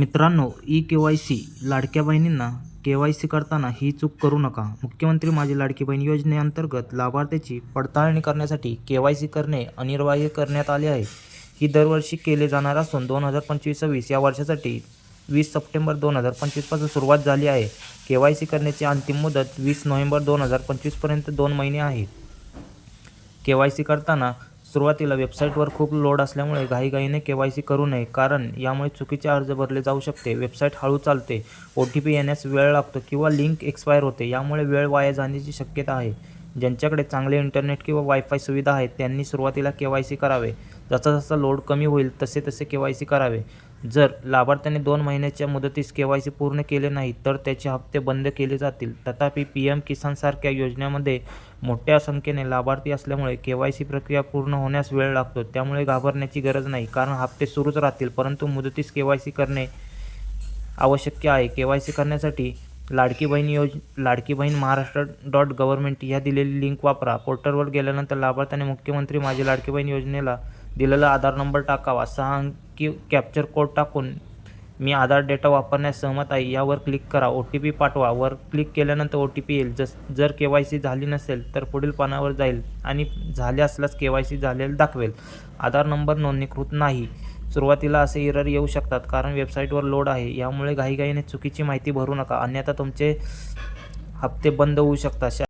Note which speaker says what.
Speaker 1: मित्रांनो ई के Y C लाडक्या बहिणींना के वाय सी करताना ही चूक करू नका. मुख्यमंत्री माझी लाडकी बहीण योजनेअंतर्गत लाभार्थ्याची पडताळणी करण्यासाठी के वाय सी करणे अनिवार्य करण्यात आले आहे. ही दरवर्षी केले जाणार असून दोन हजार पंचवीस सव्वीस या वर्षासाठी वीस सप्टेंबर दोन हजार पंचवीसपासून सुरुवात झाली आहे. के वाय सी करण्याची अंतिम मुदत वीस नोव्हेंबर दोन हजार पंचवीसपर्यंत दोन महिने आहे. के वाय सी करताना सुरुवातीला वेबसाईटवर खूप लोड असल्यामुळे घाईघाईने के वाय सी करू नये कारण यामुळे चुकीचे अर्ज भरले जाऊ शकते. वेबसाईट हळू चालते ओ टी पी येण्यास वेळ लागतो किंवा लिंक एक्सपायर होते यामुळे वेळ वाया जाण्याची शक्यता आहे. ज्यांच्याकडे चांगले इंटरनेट किंवा वायफाय सुविधा आहे त्यांनी सुरुवातीला के वाय सी करावे. जसा जसा लोड कमी होईल तसे तसे के वाय सी करावे. जर लाभार्थ्याने दोन महिन्याच्या मुदतीस के वाय सी पूर्ण केले नाही तर त्याचे हप्ते बंद केले जातील. तथापि पी एम किसानसारख्या योजनेमध्ये मोठ्या संख्येने लाभार्थी असल्यामुळे के वाय सी प्रक्रिया पूर्ण होण्यास वेळ लागतो. त्यामुळे घाबरण्याची गरज नाही कारण हप्ते सुरूच राहतील परंतु मुदतीस के वाय सी करणे आवश्यक आहे. के वाय सी करण्यासाठी लाडकी बहीण योज लाडकी बहीण महाराष्ट्र डॉट गव्हर्नमेंट ह्या दिलेली लिंक वापरा. पोर्टलवर गेल्यानंतर लाभार्थ्याने मुख्यमंत्री माझी लाडकी बहीण योजनेला दिलेला आधार नंबर टाकावा. सहा अंकी कॅप्चर कोड टाकून मी आधार डेटा वापरण्यास सहमत आहे. यावर क्लिक करा. ओ टी पी पाठवा. वर क्लिक केल्यानंतर ओ टी पी येईल. जस जर के वाय सी झाली नसेल तर पुढील पानावर जाईल आणि झाले असल्यास के वाय सी झालेलं दाखवेल. आधार नंबर नोंदणीकृत नाही. सुरुवातीला असे इरर येऊ शकतात कारण वेबसाईटवर लोड आहे. यामुळे घाईघाईने चुकीची माहिती भरू नका. अन्यथा तुमचे हप्ते बंद होऊ शकतात.